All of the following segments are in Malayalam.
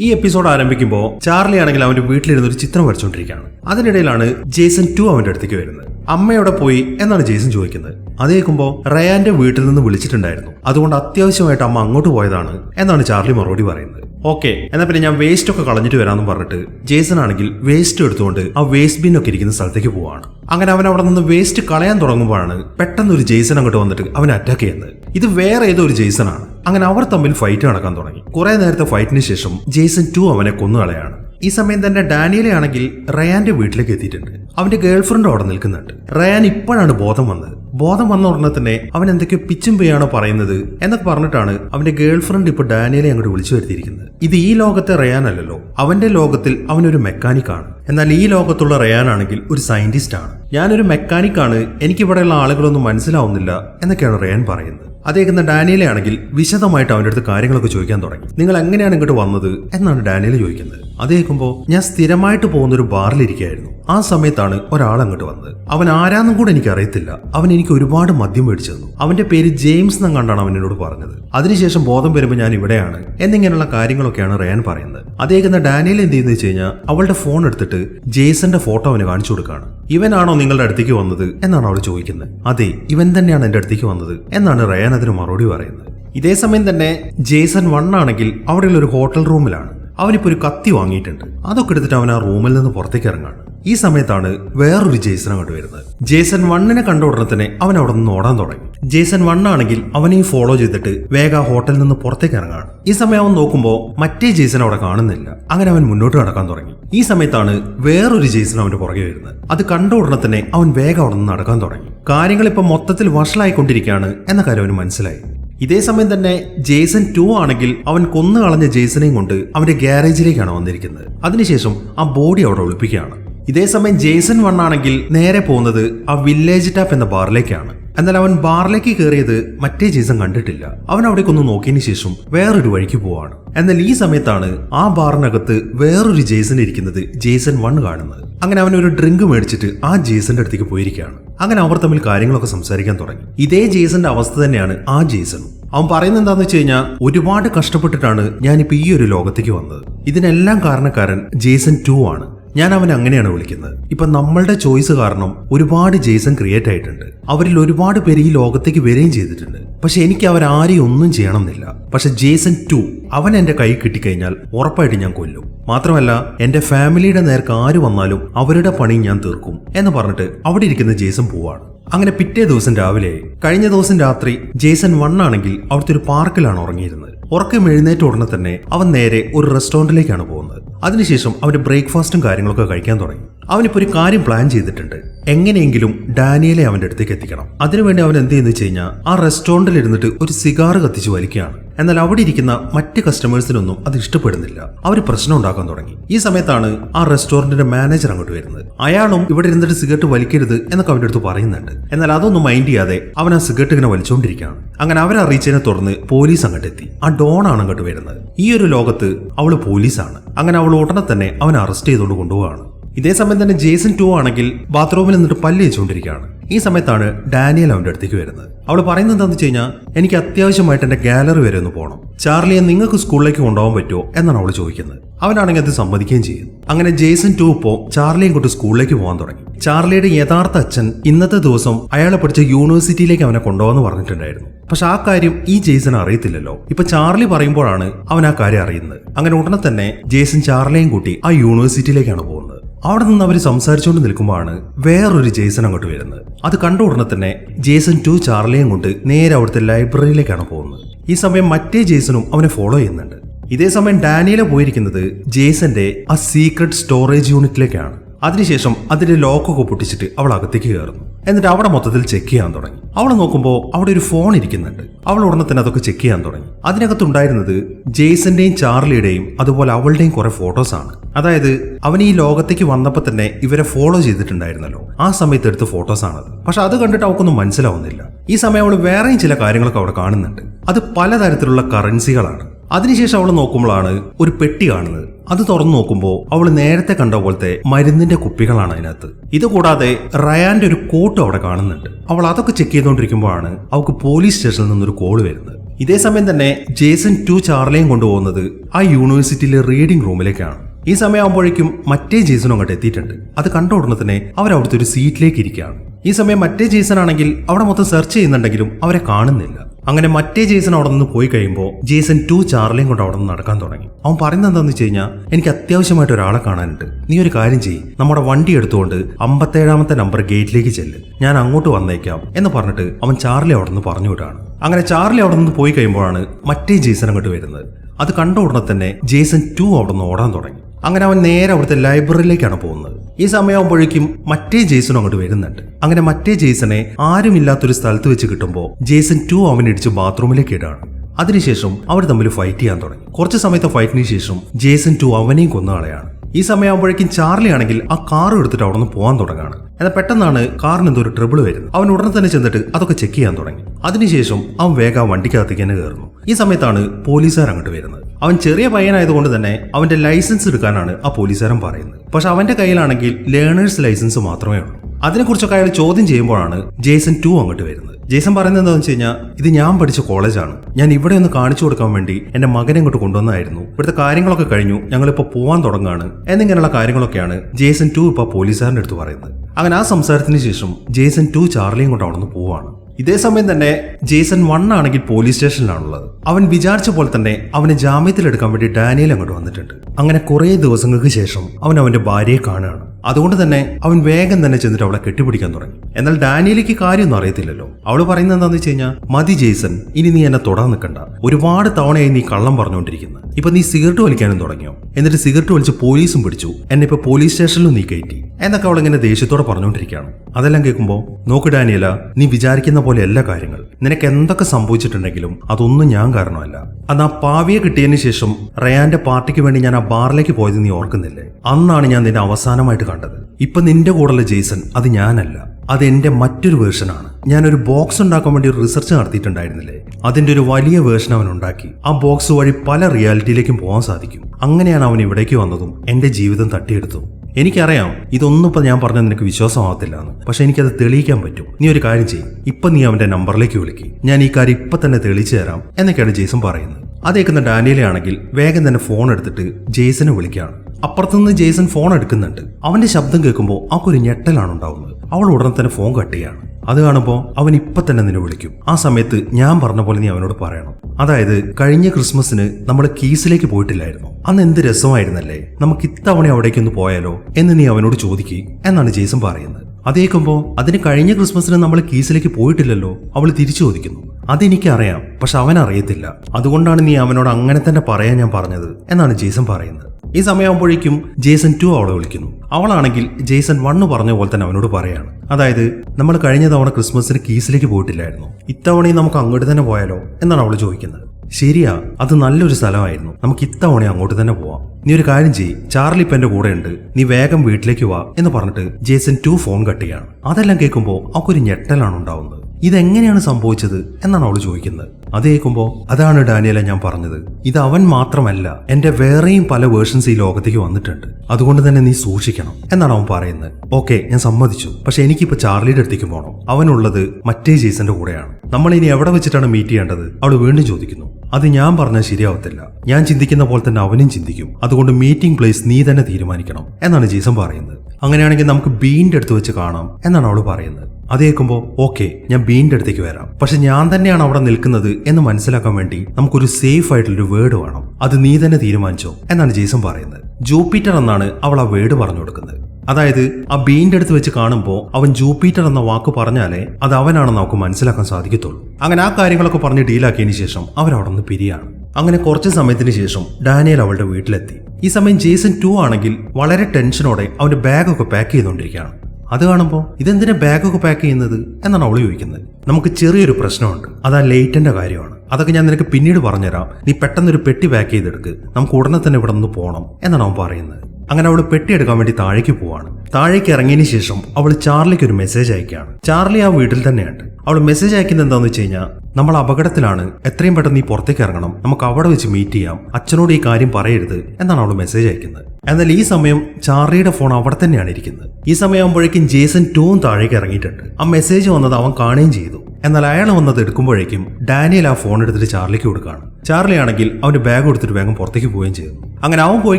ഈ എപ്പിസോഡ് ആരംഭിക്കുമ്പോൾ ചാർലി ആണെങ്കിൽ അവന്റെ വീട്ടിലിരുന്ന് ഒരു ചിത്രം വരച്ചുകൊണ്ടിരിക്കുകയാണ് അതിനിടയിലാണ് ജേസൺ ടു അവന്റെ അടുത്തേക്ക് വരുന്നത്. അമ്മയോടെ പോയി എന്നാണ് ജേസൺ ചോദിക്കുന്നത്. അത് കേൾക്കുമ്പോൾ റയാന്റെ വീട്ടിൽ നിന്ന് വിളിച്ചിട്ടുണ്ടായിരുന്നു. അതുകൊണ്ട് അത്യാവശ്യമായിട്ട് അമ്മ അങ്ങോട്ട് പോയതാണ് എന്നാണ് ചാർലി മറുപടി പറയുന്നത്. ഓക്കെ എന്നാ പിന്നെ ഞാൻ വേസ്റ്റ് ഒക്കെ കളഞ്ഞിട്ട് വരാമെന്ന് പറഞ്ഞിട്ട് ജേസൺ ആണെങ്കിൽ വേസ്റ്റ് എടുത്തുകൊണ്ട് ആ വേസ്റ്റ് ബിൻ ഒക്കെ ഇരിക്കുന്ന സ്ഥലത്തേക്ക് പോവാണ്. അങ്ങനെ അവൻ അവിടെ നിന്ന് വേസ്റ്റ് കളയാൻ തുടങ്ങുമ്പോഴാണ് പെട്ടെന്ന് ഒരു ജേസൺ അങ്ങോട്ട് വന്നിട്ട് അവനെ അറ്റാക്ക് ചെയ്യുന്നത്. ഇത് വേറെ ഏതോ ഒരു ജേസൺ ആണ്. അങ്ങനെ അവർ തമ്മിൽ ഫൈറ്റ് നടക്കാൻ തുടങ്ങി. കുറെ നേരത്തെ ഫൈറ്റിന് ശേഷം ജേസൺ ടു അവനെ കൊന്നുകളയാണ്. ഈ സമയം തന്നെ ഡാനിയലെ ആണെങ്കിൽ റയാന്റെ വീട്ടിലേക്ക് എത്തിയിട്ടുണ്ട്. അവന്റെ ഗേൾഫ്രണ്ട് അവിടെ നിൽക്കുന്നുണ്ട്. റയാൻ ഇപ്പോഴാണ് ബോധം വന്നത്. ബോധം വന്ന ഉടനെ തന്നെ അവൻ എന്തൊക്കെയോ പിച്ചും പെയ്യാണോ പറയുന്നത് എന്നൊക്കെ പറഞ്ഞിട്ടാണ് അവന്റെ ഗേൾഫ്രണ്ട് ഇപ്പൊ ഡാനിയലെ അങ്ങോട്ട് വിളിച്ചു വരുത്തിയിരിക്കുന്നത്. ഇത് ഈ ലോകത്തെ റയാൻ അല്ലല്ലോ. അവന്റെ ലോകത്തിൽ അവനൊരു മെക്കാനിക് ആണ്. എന്നാൽ ഈ ലോകത്തുള്ള റയാൻ ആണെങ്കിൽ ഒരു സയന്റിസ്റ്റ് ആണ്. ഞാനൊരു മെക്കാനിക് ആണ്. എനിക്കിവിടെയുള്ള ആളുകളൊന്നും മനസ്സിലാവുന്നില്ല എന്നൊക്കെയാണ് റയാൻ പറയുന്നത്. അതേക്കുന്ന ഡാനിയലെ ആണെങ്കിൽ വിശദമായിട്ട് അവന്റെ അടുത്ത് കാര്യങ്ങളൊക്കെ ചോദിക്കാൻ തുടങ്ങി. നിങ്ങൾ എങ്ങനെയാണ് ഇങ്ങോട്ട് വന്നത്? എന്നാണ് ഡാനിയൽ ചോദിക്കുന്നത്. അത് കേൾക്കുമ്പോൾ ഞാൻ സ്ഥിരമായിട്ട് പോകുന്ന ഒരു ബാറിലിരിക്കുകയായിരുന്നു ആ സമയത്താണ് ഒരാൾ അങ്ങോട്ട് വന്നത്. അവൻ ആരാന്നും കൂടെ എനിക്ക് അറിയത്തില്ല. അവൻ എനിക്ക് ഒരുപാട് മദ്യം മേടിച്ചു തന്നു. അവന്റെ പേര് ജെയിംസ് എന്നും കണ്ടാണ് അവൻ എന്നോട് പറഞ്ഞത്. അതിനുശേഷം ബോധം വരുമ്പോൾ ഞാൻ ഇവിടെയാണ്. എന്നിങ്ങനെയുള്ള കാര്യങ്ങളൊക്കെയാണ് റയാൻ പറയുന്നത്. അതേക്കുന്ന ഡാനിയൽ എന്ത് ചെയ്യുന്നത് വെച്ച് കഴിഞ്ഞാൽ അവളുടെ ഫോൺ എടുത്തിട്ട് ജെയ്സന്റെ ഫോട്ടോ അവന് കാണിച്ചു കൊടുക്കുകയാണ്. ഇവനാണോ നിങ്ങളുടെ അടുത്തേക്ക് വന്നത് എന്നാണ് അവൾ ചോദിക്കുന്നത്. അതെ ഇവൻ തന്നെയാണ് എന്റെ അടുത്തേക്ക് വന്നത് എന്നാണ് റയാൻ അതിന് മറുപടി പറയുന്നത്. ഇതേ സമയം തന്നെ ജേസൺ വൺ ആണെങ്കിൽ അവിടെയുള്ള ഒരു ഹോട്ടൽ റൂമിലാണ്. അവനിപ്പോ ഒരു കത്തി വാങ്ങിയിട്ടുണ്ട്. അതൊക്കെ എടുത്തിട്ട് അവൻ ആ റൂമിൽ നിന്ന് പുറത്തേക്ക് ഇറങ്ങാണ്. ഈ സമയത്താണ് വേറൊരു ജേസൺ അങ്ങോട്ട് വരുന്നത്. ജേസൺ വണ്ണിനെ കണ്ട ഉടനെ തന്നെ അവൻ അവിടെ നിന്ന് ഓടാൻ തുടങ്ങി. ജേസൺ വൺ ആണെങ്കിൽ അവനെയും ഫോളോ ചെയ്തിട്ട് വേഗ ഹോട്ടലിൽ നിന്ന് പുറത്തേക്ക് ഇറങ്ങാണ്. ഈ സമയം അവൻ നോക്കുമ്പോൾ മറ്റേ ജേസൺ അവിടെ കാണുന്നില്ല. അങ്ങനെ അവൻ മുന്നോട്ട് നടക്കാൻ തുടങ്ങി. ഈ സമയത്താണ് വേറൊരു ജേസൺ അവന്റെ പുറകെ വരുന്നത്. അത് കണ്ട ഉടനെ തന്നെ അവൻ വേഗം അവിടെ നിന്ന് നടക്കാൻ തുടങ്ങി. കാര്യങ്ങൾ ഇപ്പൊ മൊത്തത്തിൽ വഷളായിക്കൊണ്ടിരിക്കുകയാണ് എന്ന കാര്യം അവന് മനസ്സിലായി. ഇതേ സമയം തന്നെ ജേസൺ ടു ആണെങ്കിൽ അവൻ കൊന്നു കളഞ്ഞ ജേസനെയും കൊണ്ട് അവന്റെ ഗ്യാരേജിലേക്കാണ് വന്നിരിക്കുന്നത്. അതിനുശേഷം ആ ബോഡി അവിടെ ഒളിപ്പിക്കുകയാണ്. ഇതേ സമയം ജേസൺ വൺ ആണെങ്കിൽ നേരെ പോകുന്നത് ആ വില്ലേജ് ടാപ്പ് എന്ന ബാറിലേക്കാണ്. എന്നാൽ അവൻ ബാറിലേക്ക് കയറിയത് മറ്റേ ജേസൺ കണ്ടിട്ടില്ല. അവൻ അവിടേക്കൊന്ന് നോക്കിയതിന് ശേഷം വേറൊരു വഴിക്ക് പോവാണ്. എന്നാൽ ഈ സമയത്താണ് ആ ബാറിനകത്ത് വേറൊരു ജേസൺ ഇരിക്കുന്നത് ജേസൺ വൺ കാണുന്നത്. അങ്ങനെ അവൻ ഒരു ഡ്രിങ്ക് മേടിച്ചിട്ട് ആ ജേസന്റെ അടുത്തേക്ക് പോയിരിക്കുകയാണ്. അങ്ങനെ അവർ തമ്മിൽ കാര്യങ്ങളൊക്കെ സംസാരിക്കാൻ തുടങ്ങി. ഇതേ ജേസന്റെ അവസ്ഥ തന്നെയാണ് ആ ജേസണും. അവൻ പറയുന്നത് എന്താന്ന് വെച്ച് കഴിഞ്ഞാൽ ഒരുപാട് കഷ്ടപ്പെട്ടിട്ടാണ് ഞാനിപ്പോൾ ഈ ഒരു ലോകത്തേക്ക് വന്നത്. ഇതിനെല്ലാം കാരണക്കാരൻ ജേസൺ ടു ആണ്. ഞാൻ അവൻ അങ്ങനെയാണ് വിളിക്കുന്നത്. ഇപ്പൊ നമ്മളുടെ ചോയ്സ് കാരണം ഒരുപാട് ജേസൺ ക്രിയേറ്റ് ആയിട്ടുണ്ട്. അവരിൽ ഒരുപാട് പേര് ഈ ലോകത്തേക്ക് വരികയും ചെയ്തിട്ടുണ്ട്. പക്ഷെ എനിക്ക് അവരാരെയും ഒന്നും ചെയ്യണം എന്നില്ല പക്ഷെ ജേസൺ ടു അവൻ എന്റെ കൈ കിട്ടിക്കഴിഞ്ഞാൽ ഉറപ്പായിട്ട് ഞാൻ കൊല്ലും. മാത്രമല്ല എന്റെ ഫാമിലിയുടെ നേർക്ക് ആര് വന്നാലും അവരുടെ പണി ഞാൻ തീർക്കും എന്ന് പറഞ്ഞിട്ട് അവിടെ ഇരിക്കുന്ന ജേസൺ പോവാണ്. അങ്ങനെ പിറ്റേ ദിവസം രാവിലെ കഴിഞ്ഞ ദിവസം രാത്രി ജേസൺ വൺ ആണെങ്കിൽ അവിടുത്തെ ഒരു പാർക്കിലാണ് ഉറങ്ങിയിരുന്നത്. ഉറക്കം എഴുന്നേറ്റ ഉടനെ തന്നെ അവൻ നേരെ ഒരു റെസ്റ്റോറന്റിലേക്കാണ് പോകുന്നത്. അതിനുശേഷം അവന്റെ ബ്രേക്ക്ഫാസ്റ്റും കാര്യങ്ങളൊക്കെ കഴിക്കാൻ തുടങ്ങി. അവനിപ്പോൾ ഒരു കാര്യം പ്ലാൻ ചെയ്തിട്ടുണ്ട്. എങ്ങനെയെങ്കിലും ഡാനിയലെ അവന്റെ അടുത്തേക്ക് എത്തിക്കണം. അതിനുവേണ്ടി അവൻ എന്ത് ചെയ്യുന്നു വെച്ച് കഴിഞ്ഞാൽ ആ റെസ്റ്റോറന്റിൽ ഇരുന്നിട്ട് ഒരു സിഗാർ കത്തിച്ച് വലിക്കുകയാണ്. എന്നാൽ അവിടെ ഇരിക്കുന്ന മറ്റ് കസ്റ്റമേഴ്സിനൊന്നും അത് ഇഷ്ടപ്പെടുന്നില്ല. അവർ പ്രശ്നം ഉണ്ടാക്കാൻ തുടങ്ങി. ഈ സമയത്താണ് ആ റെസ്റ്റോറന്റിന്റെ മാനേജർ അങ്ങോട്ട് വരുന്നത്. അയാളും ഇവിടെ ഇരുന്നിട്ട് സിഗരറ്റ് വലിക്കരുത് എന്നൊക്കെ അവരുടെ അടുത്ത് പറയുന്നുണ്ട്. എന്നാൽ അതൊന്നും മൈൻഡ് ചെയ്യാതെ അവൻ ആ സിഗരറ്റ് ഇങ്ങനെ വലിച്ചുകൊണ്ടിരിക്കുകയാണ് അങ്ങനെ അവരെ അറിയിച്ചതിനെ തുടർന്ന് പോലീസ് അങ്ങോട്ട് എത്തി. ആ ഡോണാണ് അങ്ങോട്ട് വരുന്നത്. ഈ ഒരു ലോകത്ത് അവൾ പോലീസാണ്. അങ്ങനെ അവൾ ഉടനെ തന്നെ അവൻ അറസ്റ്റ് ചെയ്തുകൊണ്ട് കൊണ്ടുപോവാണ് ഇതേ സമയം തന്നെ ജേസൺ ടു ആണെങ്കിൽ ബാത്റൂമിൽ നിന്നിട്ട് പല്ല് വെച്ചുകൊണ്ടിരിക്കുകയാണ് ഈ സമയത്താണ് ഡാനിയൽ അവന്റെ അടുത്തേക്ക് വരുന്നത്. അവൾ പറയുന്നത് എന്താണെന്ന് വെച്ച് കഴിഞ്ഞാൽ എനിക്ക് അത്യാവശ്യമായിട്ട് എന്റെ ഗാലറി വരെ ഒന്ന് പോകണം ചാർലിയെ നിങ്ങൾക്ക് സ്കൂളിലേക്ക് കൊണ്ടുപോകാൻ പറ്റുമോ? എന്നാണ് അവൾ ചോദിക്കുന്നത്. അവനാണെങ്കിൽ അത് സമ്മതിക്കുകയും ചെയ്യും. അങ്ങനെ ജേസൺ ടു ഇപ്പോൾ ചാർലിയും കൊണ്ട് സ്കൂളിലേക്ക് പോകാൻ തുടങ്ങി. ചാർലിയുടെ യഥാർത്ഥ അച്ഛൻ ഇന്നത്തെ ദിവസം അയാളെ പഠിച്ച യൂണിവേഴ്സിറ്റിയിലേക്ക് അവനെ കൊണ്ടുപോകാന്ന് പറഞ്ഞിട്ടുണ്ടായിരുന്നു. പക്ഷെ ആ കാര്യം ഈ ജേസൺ അറിയത്തില്ലല്ലോ. ഇപ്പൊ ചാർലി പറയുമ്പോഴാണ് അവൻ ആ കാര്യം അറിയുന്നത്. അങ്ങനെ ഉടനെ തന്നെ ജേസൺ ചാർലിയും കൂട്ടി ആ യൂണിവേഴ്സിറ്റിയിലേക്കാണ് പോകുന്നത്. അവിടെ നിന്ന് അവർ സംസാരിച്ചുകൊണ്ട് നിൽക്കുമ്പോഴാണ് വേറൊരു ജേസൺ അങ്ങോട്ട് വരുന്നത്. അത് കണ്ട ഉടനെ തന്നെ ജേസൺ ടു ചാർലിയും കൊണ്ട് നേരെ അവിടുത്തെ ലൈബ്രറിയിലേക്കാണ് പോകുന്നത്. ഈ സമയം മറ്റേ ജേസണും അവനെ ഫോളോ ചെയ്യുന്നുണ്ട്. ഇതേ സമയം ഡാനിയിലെ പോയിരിക്കുന്നത് ജേസന്റെ ആ സീക്രട്ട് സ്റ്റോറേജ് യൂണിറ്റിലേക്കാണ് അതിനുശേഷം അതിന്റെ ലോക്കൊക്കെ പൊട്ടിച്ചിട്ട് അവൾ അകത്തേക്ക് കയറുന്നു. എന്നിട്ട് അവിടെ മൊത്തത്തിൽ ചെക്ക് ചെയ്യാൻ തുടങ്ങി. അവൾ നോക്കുമ്പോൾ അവിടെ ഒരു ഫോൺ ഇരിക്കുന്നുണ്ട്. അവൾ ഉടനെ തന്നെ അതൊക്കെ ചെക്ക് ചെയ്യാൻ തുടങ്ങി. അതിനകത്തുണ്ടായിരുന്നത് ജെയ്സന്റെയും ചാർലിയുടെയും അതുപോലെ അവളുടെയും കുറെ ഫോട്ടോസ് ആണ്. അതായത് അവൻ ഈ ലോകത്തേക്ക് വന്നപ്പോൾ തന്നെ ഇവരെ ഫോളോ ചെയ്തിട്ടുണ്ടായിരുന്നല്ലോ. ആ സമയത്ത് എടുത്ത ഫോട്ടോസ് ആണത്. പക്ഷെ അത് കണ്ടിട്ട് അവൾക്കൊന്നും മനസ്സിലാവുന്നില്ല. ഈ സമയം അവൾ വേറെയും ചില കാര്യങ്ങളൊക്കെ അവിടെ കാണുന്നുണ്ട്. അത് പലതരത്തിലുള്ള കറൻസികളാണ് അതിനുശേഷം അവൾ നോക്കുമ്പോഴാണ് ഒരു പെട്ടി കാണുന്നത്. അത് തുറന്നു നോക്കുമ്പോൾ അവൾ നേരത്തെ കണ്ട പോലത്തെ മരുന്നിന്റെ കുപ്പികളാണ് അതിനകത്ത്. ഇതുകൂടാതെ റയാന്റെ ഒരു കോട്ട് അവിടെ കാണുന്നുണ്ട്. അവൾ അതൊക്കെ ചെക്ക് ചെയ്തുകൊണ്ടിരിക്കുമ്പോഴാണ് അവൾക്ക് പോലീസ് സ്റ്റേഷനിൽ നിന്നൊരു കോൾ വരുന്നത്. ഇതേ സമയം തന്നെ ജേസൺ ടു ചാർലിയും കൊണ്ടുപോകുന്നത് ആ യൂണിവേഴ്സിറ്റിയിലെ റീഡിംഗ് റൂമിലേക്കാണ് ഈ സമയമാകുമ്പോഴേക്കും മറ്റേ ജേസൺ അങ്ങോട്ട് എത്തിയിട്ടുണ്ട്. അത് കണ്ട ഉടനെ തന്നെ അവർ അവിടുത്തെ ഒരു സീറ്റിലേക്ക് ഇരിക്കുകയാണ്. ഈ സമയം മറ്റേ ജേസൺ ആണെങ്കിൽ അവിടെ മൊത്തം സെർച്ച് ചെയ്യുന്നുണ്ടെങ്കിലും അവരെ കാണുന്നില്ല. അങ്ങനെ മറ്റേ ജേസൺ അവിടെ നിന്ന് പോയി കഴിയുമ്പോൾ ജേസൺ ടു ചാർലിയും കൊണ്ട് അവിടെ നിന്ന് നടക്കാൻ തുടങ്ങി. അവൻ പറയുന്നത് എന്താണെന്ന് വെച്ച് കഴിഞ്ഞാൽ എനിക്ക് അത്യാവശ്യമായിട്ട് ഒരാളെ കാണാനുണ്ട്. നീ ഒരു കാര്യം ചെയ്യ്. നമ്മുടെ വണ്ടി എടുത്തുകൊണ്ട് അമ്പത്തേഴാമത്തെ നമ്പർ ഗേറ്റിലേക്ക് ചെല്ല്. ഞാൻ അങ്ങോട്ട് വന്നേക്കാം എന്ന് പറഞ്ഞിട്ട് അവൻ ചാർലി അവിടെ നിന്ന് പറഞ്ഞു വിടാണ് അങ്ങനെ ചാർലി അവിടെ നിന്ന് പോയി കഴിയുമ്പോഴാണ് മറ്റേ ജേസൺ അങ്ങോട്ട് വരുന്നത്. അത് കണ്ട ഉടനെ തന്നെ ജേസൺ ടു അവിടെ നിന്ന് ഓടാൻ തുടങ്ങി. അങ്ങനെ അവൻ നേരെ അവിടുത്തെ ലൈബ്രറിയിലേക്കാണ് പോകുന്നത്. ഈ സമയമാകുമ്പോഴേക്കും മറ്റേ ജേസൺ അങ്ങോട്ട് വരുന്നുണ്ട്. അങ്ങനെ മറ്റേ ജേസനെ ആരുമില്ലാത്തൊരു സ്ഥലത്ത് വെച്ച് കിട്ടുമ്പോൾ ജേസൺ ടു അവനിടിച്ച് ബാത്റൂമിലേക്ക് ഇടാണ്. അതിനുശേഷം അവർ തമ്മിൽ ഫൈറ്റ് ചെയ്യാൻ തുടങ്ങി. കുറച്ച് സമയത്തെ ഫൈറ്റിന് ശേഷം ജേസൺ ടു അവനെയും കൊന്ന ആളെയാണ്. ഈ സമയമാകുമ്പോഴേക്കും ചാർലി ആണെങ്കിൽ ആ കാർ എടുത്തിട്ട് അവിടെ നിന്ന് പോകാൻ തുടങ്ങാണ്. എന്നാൽ പെട്ടെന്നാണ് കാറിന് എന്തോ ഒരു ട്രിബിൾ വരുന്നത്. അവൻ ഉടനെ തന്നെ ചെന്നിട്ട് അതൊക്കെ ചെക്ക് ചെയ്യാൻ തുടങ്ങി. അതിനുശേഷം അവൻ വേഗം വണ്ടിക്കകത്തേക്ക് തന്നെ കയറുന്നു. ഈ സമയത്താണ് പോലീസുകാർ അങ്ങോട്ട് വരുന്നത്. അവൻ ചെറിയ പയ്യനായതുകൊണ്ട് തന്നെ അവന്റെ ലൈസൻസ് എടുക്കാനാണ് ആ പോലീസുകാരൻ പറയുന്നത്. പക്ഷെ അവന്റെ കയ്യിലാണെങ്കിൽ ലേണേഴ്സ് ലൈസൻസ് മാത്രമേ ഉള്ളൂ. അതിനെക്കുറിച്ചൊക്കെ അയാൾ ചോദ്യം ചെയ്യുമ്പോഴാണ് ജേസൺ ടു അങ്ങോട്ട് വരുന്നത്. ജേസൺ പറയുന്നത് എന്താണെന്ന് വെച്ച് കഴിഞ്ഞാൽ ഇത് ഞാൻ പഠിച്ച കോളേജാണ്. ഞാൻ ഇവിടെ ഒന്ന് കാണിച്ചു കൊടുക്കാൻ വേണ്ടി എന്റെ മകനെ ഇങ്ങോട്ട് കൊണ്ടുവന്നായിരുന്നു. ഇവിടുത്തെ കാര്യങ്ങളൊക്കെ കഴിഞ്ഞു. ഞങ്ങളിപ്പോൾ പോവാൻ തുടങ്ങുകയാണ് എന്നിങ്ങനെയുള്ള കാര്യങ്ങളൊക്കെയാണ് ജേസൺ ടു ഇപ്പോൾ പോലീസുകാരന്റെ അടുത്ത് പറയുന്നത്. അങ്ങനെ ആ സംസാരത്തിന് ശേഷം ജേസൺ ടു ചാർലിയും കൊണ്ട് അവിടെ നിന്ന് പോവാണ്. ഇതേ സമയം തന്നെ ജേസൺ വൺ ആണെങ്കിൽ പോലീസ് സ്റ്റേഷനിലാണുള്ളത്. അവൻ വിചാരിച്ച പോലെ തന്നെ അവനെ ജാമ്യത്തിലെടുക്കാൻ വേണ്ടി ഡാനിയൽ അങ്ങോട്ട് വന്നിട്ടുണ്ട്. അങ്ങനെ കുറേ ദിവസങ്ങൾക്ക് ശേഷം അവൻ അവന്റെ ഭാര്യയെ കാണുകയാണ്. അതുകൊണ്ട് തന്നെ അവൻ വേഗം തന്നെ ചെന്നിട്ട് അവളെ കെട്ടിപ്പിടിക്കാൻ തുടങ്ങി. എന്നാൽ ഡാനിയലിക്ക് കാര്യമൊന്നും അറിയത്തില്ലല്ലോ. അവൾ പറയുന്നത് എന്താണെന്ന് വെച്ച് കഴിഞ്ഞാൽ മതി ജേസൺ ഇനി നീ എന്നെ തൊടാൻ നിൽക്കണ്ട. ഒരുപാട് തവണയായി നീ കള്ളം പറഞ്ഞുകൊണ്ടിരിക്കുന്നത് ഇപ്പൊ നീ സിഗരറ്റ് വലിക്കാനും തുടങ്ങിയോ? എന്നിട്ട് സിഗരറ്റ് വലിച്ച് പോലീസും പിടിച്ചു. എന്നെ ഇപ്പൊ പോലീസ് സ്റ്റേഷനിലും നീ കയറ്റി. എന്നൊക്കെ അവൾ ഇങ്ങനെ ദേഷ്യത്തോടെ പറഞ്ഞുകൊണ്ടിരിക്കുകയാണ്. അതെല്ലാം കേൾക്കുമ്പോൾ നോക്ക് ഡാനിയല നീ വിചാരിക്കുന്ന പോലെ എല്ലാ കാര്യങ്ങൾ. നിനക്ക് എന്തൊക്കെ സംഭവിച്ചിട്ടുണ്ടെങ്കിലും അതൊന്നും ഞാൻ കാരണമല്ല. അന്ന് ആ പാവിയെ കിട്ടിയതിന് ശേഷം റയാന്റെ പാർട്ടിക്ക് വേണ്ടി ഞാൻ ആ ബാറിലേക്ക് പോയത് നീ ഓർക്കുന്നില്ലേ? അന്നാണ് ഞാൻ നിന്നെ അവസാനമായിട്ട് കണ്ടത്. ഇപ്പൊ നിന്റെ കൂടെയുള്ള ജെയ്സൺ അത് ഞാനല്ല. അത് എന്റെ മറ്റൊരു വേർഷനാണ് ഒരു ബോക്സ് ഉണ്ടാക്കാൻ വേണ്ടി ഒരു റിസർച്ച് നടത്തിയിട്ടുണ്ടായിരുന്നില്ലേ? അതിന്റെ ഒരു വലിയ വേർഷൻ അവൻ ഉണ്ടാക്കി. ആ ബോക്സ് വഴി പല റിയാലിറ്റിയിലേക്കും പോകാൻ സാധിക്കും. അങ്ങനെയാണ് അവൻ ഇവിടേക്ക് വന്നതും എന്റെ ജീവിതം തട്ടിയെടുത്തു എനിക്കറിയാം ഇതൊന്നും ഇപ്പൊ ഞാൻ പറഞ്ഞ നിനക്ക് വിശ്വാസമാകത്തില്ല എന്ന് പക്ഷെ എനിക്കത് തെളിയിക്കാൻ പറ്റും. നീ ഒരു കാര്യം ചെയ്യും. ഇപ്പൊ നീ അവന്റെ നമ്പറിലേക്ക് വിളിക്കും. ഞാൻ ഈ കാര്യം ഇപ്പൊ തന്നെ തെളിയിച്ചു തരാം എന്നൊക്കെയാണ് ജെയ്സൺ പറയുന്നത്. അതേക്കുന്ന ഡാനിയലെ ആണെങ്കിൽ വേഗം തന്നെ ഫോൺ എടുത്തിട്ട് ജെയ്സനെ വിളിക്കുകയാണ് അപ്പുറത്തുനിന്ന് ജെയ്സൺ ഫോൺ എടുക്കുന്നുണ്ട്. അവന്റെ ശബ്ദം കേൾക്കുമ്പോൾ അവക്കൊരു ഞെട്ടലാണ് ഉണ്ടാവുന്നത്. അവൾ ഉടനെ തന്നെ ഫോൺ കട്ട് ചെയ്യാണ്. അത് കാണുമ്പോൾ അവൻ ഇപ്പൊ തന്നെ നിന്നെ വിളിക്കും. ആ സമയത്ത് ഞാൻ പറഞ്ഞ പോലെ നീ അവനോട് പറയണം. അതായത് കഴിഞ്ഞ ക്രിസ്മസിന് നമ്മൾ കീസിലേക്ക് പോയിട്ടില്ലായിരുന്നു. അന്ന് എന്ത് രസമായിരുന്നല്ലേ? നമുക്ക് ഇത്തവണ അവിടേക്കൊന്ന് പോയാലോ എന്ന് നീ അവനോട് ചോദിക്കി എന്നാണ് ജേസൺ പറയുന്നത്. അത് കേൾക്കുമ്പോൾ അതിന് കഴിഞ്ഞ ക്രിസ്മസിന് നമ്മൾ കീസിലേക്ക് പോയിട്ടില്ലല്ലോ? അവൾ തിരിച്ചു ചോദിക്കുന്നു. അതെനിക്കറിയാം പക്ഷെ അവൻ അറിയത്തില്ല അതുകൊണ്ടാണ് നീ അവനോട് അങ്ങനെ തന്നെ പറയാൻ ഞാൻ പറഞ്ഞത് എന്നാണ് ജേസൺ പറയുന്നത്. ഈ സമയമാകുമ്പോഴേക്കും ജേസൺ ടു അവളെ വിളിക്കുന്നു. അവളാണെങ്കിൽ ജേസൺ വണ്ണ് പറഞ്ഞ പോലെ തന്നെ അവനോട് പറയാണ്. അതായത് നമ്മൾ കഴിഞ്ഞ തവണ ക്രിസ്മസിന് കീസിലേക്ക് പോയിട്ടില്ലായിരുന്നു. ഇത്തവണയും നമുക്ക് അങ്ങോട്ട് തന്നെ പോയാലോ എന്നാണ് അവൾ ചോദിക്കുന്നത്. ശരിയാ അത് നല്ലൊരു സ്ഥലമായിരുന്നു. നമുക്ക് ഇത്തവണ അങ്ങോട്ട് തന്നെ പോവാം. നീ ഒരു കാര്യം ചെയ്യ്. ചാർലി ഇപ്പം എന്റെ കൂടെ ഉണ്ട്. നീ വേഗം വീട്ടിലേക്ക് വാ എന്ന് പറഞ്ഞിട്ട് ജേസൺ ടു ഫോൺ കട്ട് ചെയ്യാണ്. അതെല്ലാം കേൾക്കുമ്പോൾ അവക്കൊരു ഞെട്ടലാണ് ഉണ്ടാവുന്നത്. ഇതെങ്ങനെയാണ് സംഭവിച്ചത് എന്നാണ് അവൾ ചോദിക്കുന്നത്. അത് കേൾക്കുമ്പോൾ അതാണ് ഡാനിയല ഞാൻ പറഞ്ഞത്. ഇത് അവൻ മാത്രമല്ല എന്റെ വേറെയും പല വേർഷൻസ് ഈ ലോകത്തേക്ക് വന്നിട്ടുണ്ട്. അതുകൊണ്ട് തന്നെ നീ സൂക്ഷിക്കണം എന്നാണ് അവൻ പറയുന്നത്. ഓക്കെ ഞാൻ സമ്മതിച്ചു. പക്ഷെ എനിക്കിപ്പോ ചാർലിയുടെ അടുത്തേക്ക് പോകണം അവനുള്ളത് മറ്റേ ജേസന്റെ കൂടെയാണ്. നമ്മൾ ഇനി എവിടെ വെച്ചിട്ടാണ് മീറ്റ് ചെയ്യേണ്ടത്? അവൾ വീണ്ടും ചോദിക്കുന്നു. അത് ഞാൻ പറഞ്ഞാൽ ശരിയാവത്തില്ല. ഞാൻ ചിന്തിക്കുന്ന പോലെ തന്നെ അവനും ചിന്തിക്കും. അതുകൊണ്ട് മീറ്റിംഗ് പ്ലേസ് നീ തന്നെ തീരുമാനിക്കണം എന്നാണ് ജീസൻ പറയുന്നത്. അങ്ങനെയാണെങ്കിൽ നമുക്ക് ബീന്റെ അടുത്ത് വെച്ച് കാണാം എന്നാണ് അവൾ പറയുന്നത്. അത് കേൾക്കുമ്പോൾ ഓക്കെ ഞാൻ ബീന്റെ അടുത്തേക്ക് വരാം. പക്ഷെ ഞാൻ തന്നെയാണ് അവിടെ നിൽക്കുന്നത് എന്ന് മനസ്സിലാക്കാൻ വേണ്ടി നമുക്കൊരു സേഫ് ആയിട്ടുള്ളൊരു വേർഡ് വേണം. അത് നീ തന്നെ തീരുമാനിച്ചോ? എന്നാണ് ജേസൺ പറയുന്നത്. ജൂപ്പിറ്റർ എന്നാണ് അവൾ ആ വേർഡ് പറഞ്ഞു കൊടുക്കുന്നത്. അതായത് ആ ബീന്റെ അടുത്ത് വെച്ച് കാണുമ്പോൾ അവൻ ജൂപ്പിറ്റർ എന്ന വാക്ക് പറഞ്ഞാലേ അത് അവനാണെന്ന് നമുക്ക് മനസ്സിലാക്കാൻ സാധിക്കത്തുള്ളൂ. അങ്ങനെ ആ കാര്യങ്ങളൊക്കെ പറഞ്ഞ് ഡീലാക്കിയതിന് ശേഷം അവരവിടെ നിന്ന് പിരിയാണ്. അങ്ങനെ കുറച്ച് സമയത്തിന് ശേഷം ഡാനിയൽ അവളുടെ വീട്ടിലെത്തി. ഈ സമയം ജേസൺ ടു ആണെങ്കിൽ വളരെ ടെൻഷനോടെ അവന്റെ ബാഗൊക്കെ പാക്ക് ചെയ്തുകൊണ്ടിരിക്കുകയാണ്. അത് കാണുമ്പോൾ ഇതെന്തിനാ ബാഗൊക്കെ പാക്ക് ചെയ്യുന്നത് എന്നാണ് അവൾ ചോദിക്കുന്നത്. നമുക്ക് ചെറിയൊരു പ്രശ്നമുണ്ട്. അത് ആ ലേറ്റിന്റെ കാര്യമാണ്. അതൊക്കെ ഞാൻ നിനക്ക് പിന്നീട് പറഞ്ഞുതരാം. നീ പെട്ടെന്നൊരു പെട്ടി പാക്ക് ചെയ്തെടുക്ക്. നമുക്ക് ഉടനെ തന്നെ ഇവിടെ നിന്ന് പോകണം എന്നാണ് അവൻ പറയുന്നത്. അങ്ങനെ അവൾ പെട്ടി എടുക്കാൻ വേണ്ടി താഴേക്ക് പോവാണ്. താഴേക്ക് ഇറങ്ങിയതിന് ശേഷം അവൾ ചാർലിക്ക് ഒരു മെസ്സേജ് അയക്കുകയാണ്. ചാർലി ആ വീട്ടിൽ തന്നെയുണ്ട്. അവൾ മെസ്സേജ് അയക്കുന്നത് എന്താണെന്ന് വെച്ച് കഴിഞ്ഞാൽ നമ്മൾ അപകടത്തിലാണ്. എത്രയും പെട്ടെന്ന് നീ പുറത്തേക്ക് ഇറങ്ങണം. നമുക്ക് അവിടെ വെച്ച് മീറ്റ് ചെയ്യാം. അച്ഛനോട് ഈ കാര്യം പറയരുത് എന്നാണ് അവൾ മെസ്സേജ് അയക്കുന്നത്. എന്നാൽ ഈ സമയം ചാർലിയുടെ ഫോൺ അവിടെ തന്നെയാണ് ഇരിക്കുന്നത്. ഈ സമയമാകുമ്പോഴേക്കും ജേസൺ ടൂവും താഴേക്ക് ഇറങ്ങിയിട്ടുണ്ട്. ആ മെസ്സേജ് വന്നത് അവൻ കാണുകയും ചെയ്തു. എന്നാൽ അയാൾ വന്നത് എടുക്കുമ്പോഴേക്കും ഡാനിയൽ ആ ഫോൺ എടുത്തിട്ട് ചാർലിക്ക് കൊടുക്കുകയാണ്. ചാർലി ആണെങ്കിൽ അവന്റെ ബാഗ് കൊടുത്തിട്ട് വേഗം പുറത്തേക്ക് പോവുകയും ചെയ്യുന്നു അങ്ങനെ അവൻ പോയി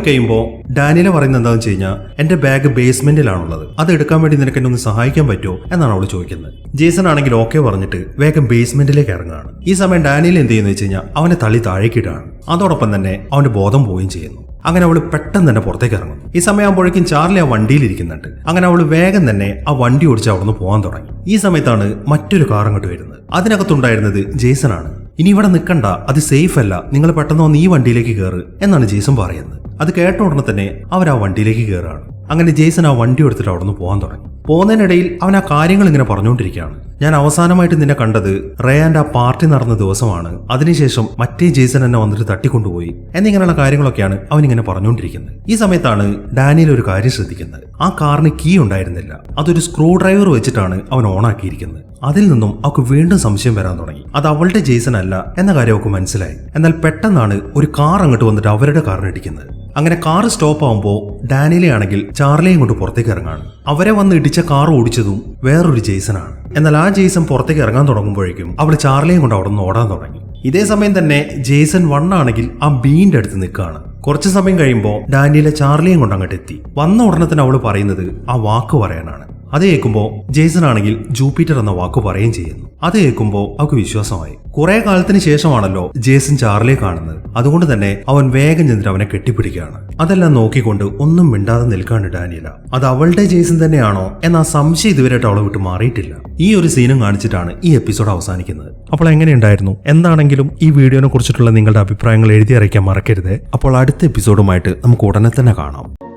കഴിയുമ്പോൾ ഡാനിയല പറയുന്നത് എന്താണെന്ന് വെച്ച് കഴിഞ്ഞാൽ എന്റെ ബാഗ് ബേസ്മെന്റിലാണുള്ളത് അത് എടുക്കാൻ വേണ്ടി നിനക്ക് എന്നെ ഒന്ന് സഹായിക്കാൻ പറ്റുമോ? എന്നാണ് അവൾ ചോദിക്കുന്നത്. ജേസൺ ആണെങ്കിൽ ഓക്കെ പറഞ്ഞിട്ട് വേഗം ബേസ്മെന്റിലേക്ക് ഇറങ്ങുകയാണ്. ഈ സമയം ഡാനിയൽ എന്ത് ചെയ്യുന്നു വെച്ച് കഴിഞ്ഞാൽ അവനെ തള്ളി താഴേക്കിടാണ് അതോടൊപ്പം തന്നെ അവന്റെ ബോധം പോവുകയും ചെയ്യുന്നു. അങ്ങനെ അവൾ പെട്ടെന്ന് തന്നെ പുറത്തേക്ക് ഇറങ്ങും ഈ സമയമാകുമ്പോഴേക്കും ചാർലി ആ വണ്ടിയിൽ ഇരിക്കുന്നുണ്ട്. അങ്ങനെ അവൾ വേഗം തന്നെ ആ വണ്ടി ഓടിച്ച് അവിടുന്ന് പോകാൻ തുടങ്ങി. ഈ സമയത്താണ് മറ്റൊരു കാർ അങ്ങോട്ട് വരുന്നത്. അതിനകത്തുണ്ടായിരുന്നത് ജേസൺ ആണ് ഇനി ഇവിടെ നിൽക്കണ്ട. അത് സേഫ് അല്ല. നിങ്ങൾ പെട്ടെന്ന് വന്ന് ഈ വണ്ടിയിലേക്ക് കയറ് എന്നാണ് ജേസൺ പറയുന്നത്. അത് കേട്ട ഉടനെ തന്നെ അവർ ആ വണ്ടിയിലേക്ക് കയറുകയാണ് അങ്ങനെ ജേസൺ ആ വണ്ടി എടുത്തിട്ട് അവിടുന്ന് പോകാൻ തുടങ്ങി. പോകുന്നതിനിടയിൽ അവൻ ആ കാര്യങ്ങൾ ഇങ്ങനെ പറഞ്ഞുകൊണ്ടിരിക്കുകയാണ്. ഞാൻ അവസാനമായിട്ട് നിന്നെ കണ്ടത് റേയാന്റെ ആ പാർട്ടി നടന്ന ദിവസമാണ്. അതിനുശേഷം മറ്റേ ജേസൺ എന്നെ വന്നിട്ട് തട്ടിക്കൊണ്ടുപോയി എന്നിങ്ങനെയുള്ള കാര്യങ്ങളൊക്കെയാണ് അവൻ ഇങ്ങനെ പറഞ്ഞുകൊണ്ടിരിക്കുന്നത്. ഈ സമയത്താണ് ഡാനിയൽ ഒരു കാര്യം ശ്രദ്ധിക്കുന്നത്. ആ കാറിന് കീ ഉണ്ടായിരുന്നില്ല. അതൊരു സ്ക്രൂ ഡ്രൈവർ വെച്ചിട്ടാണ് അവൻ ഓണാക്കിയിരിക്കുന്നത് അതിൽ നിന്നും അവൾക്ക് വീണ്ടും സംശയം വരാൻ തുടങ്ങി. അത് അവളുടെ ജേസൺ അല്ല എന്ന കാര്യം അവൾക്ക് മനസ്സിലായി. എന്നാൽ പെട്ടെന്നാണ് ഒരു കാർ അങ്ങോട്ട് വന്നിട്ട് അവരുടെ കാറിന് ഇടിക്കുന്നത്. അങ്ങനെ കാർ സ്റ്റോപ്പ് ആവുമ്പോൾ ഡാനിലെ ആണെങ്കിൽ ചാർലിയും കൊണ്ട് പുറത്തേക്ക് ഇറങ്ങാണ്. അവരെ വന്ന് ഇടിച്ച കാർ ഓടിച്ചതും വേറൊരു ജെയ്സനാണ് എന്നാൽ ആ ജെയ്സൺ പുറത്തേക്ക് ഇറങ്ങാൻ തുടങ്ങുമ്പോഴേക്കും അവൾ ചാർലിയും കൊണ്ട് അവിടെ നിന്ന് ഓടാൻ തുടങ്ങി. ഇതേ സമയം തന്നെ ജെയ്സൺ വൺ ആണെങ്കിൽ ആ ബീന്റെ അടുത്ത് നിൽക്കുകയാണ് കുറച്ച് സമയം കഴിയുമ്പോൾ ഡാനിയലെ ചാർലിയും കൊണ്ട് അങ്ങോട്ട് എത്തി വന്ന ഉടനെ തന്നെ അവൾ പറയുന്നത് ആ വാക്ക് പറയാനാണ്. അത് കേൾക്കുമ്പോൾ ജേസൺ ആണെങ്കിൽ ജൂപ്പിറ്റർ എന്ന വാക്ക് പറയുകയും ചെയ്യുന്നു. അത് കേൾക്കുമ്പോൾ അവൾക്ക് വിശ്വാസമായി. കുറെ കാലത്തിന് ശേഷമാണല്ലോ ജേസൺ ചാർലിയെ കാണുന്നത്. അതുകൊണ്ട് തന്നെ അവൻ വേഗം ചെന്നിട്ട് അവനെ കെട്ടിപ്പിടിക്കുകയാണ്. അതെല്ലാം നോക്കിക്കൊണ്ട് ഒന്നും മിണ്ടാതെ നിൽക്കാണ് ഡാനിയല. അത് അവളുടെ ജേസൺ തന്നെയാണോ എന്ന സംശയം ഇതുവരെയായിട്ട് അവളെ വിട്ട് മാറിയിട്ടില്ല. ഈ ഒരു സീനും കാണിച്ചിട്ടാണ് ഈ എപ്പിസോഡ് അവസാനിക്കുന്നത്. അപ്പോൾ എങ്ങനെയുണ്ടായിരുന്നു? എന്താണെങ്കിലും ഈ വീഡിയോനെ കുറിച്ചിട്ടുള്ള നിങ്ങളുടെ അഭിപ്രായങ്ങൾ എഴുതി അറിയിക്കാൻ മറക്കരുത്. അപ്പോൾ അടുത്ത എപ്പിസോഡുമായിട്ട് നമുക്ക് ഉടനെ തന്നെ കാണാം.